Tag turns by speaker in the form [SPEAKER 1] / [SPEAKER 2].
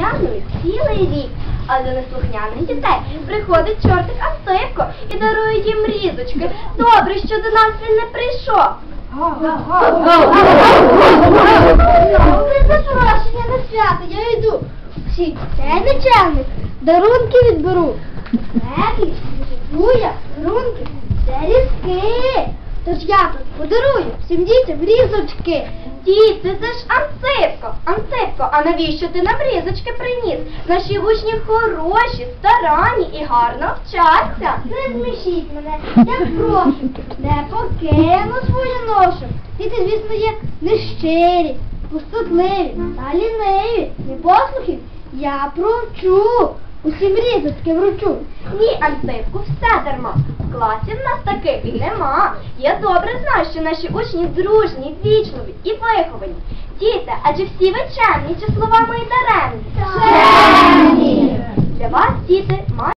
[SPEAKER 1] слухняними цілий рік. А до неслухняних дітей приходить чортик Антипко і дарує їм різочки. Добре, що до нас він не прийшов.
[SPEAKER 2] Це запрошення на свято, я йду. Всі, це начальник. Дарунки відберу. Меблі, буя, дарунки, це різки. Тож я тут подарую всім дітям різочки.
[SPEAKER 1] Діти, це ж Антипко. А навіщо ти нам різочки приніс? Наші учні хороші, старанні і гарно вчаться.
[SPEAKER 2] Не змішіть мене, я прошу, не покину свою ношу. Діти, звісно, є нещирі, пустотливі та ліниві, непослухи. Я провчу, усім різочки вручу.
[SPEAKER 1] Ні, Антипку, все дарма. В класі в нас таких нема. Я добре знаю, що наші учні дружні, вічливі і виховані. Діти, а чи всі ви чемні, чи слова мої даремні?
[SPEAKER 2] Чемні!
[SPEAKER 1] Для вас, діти,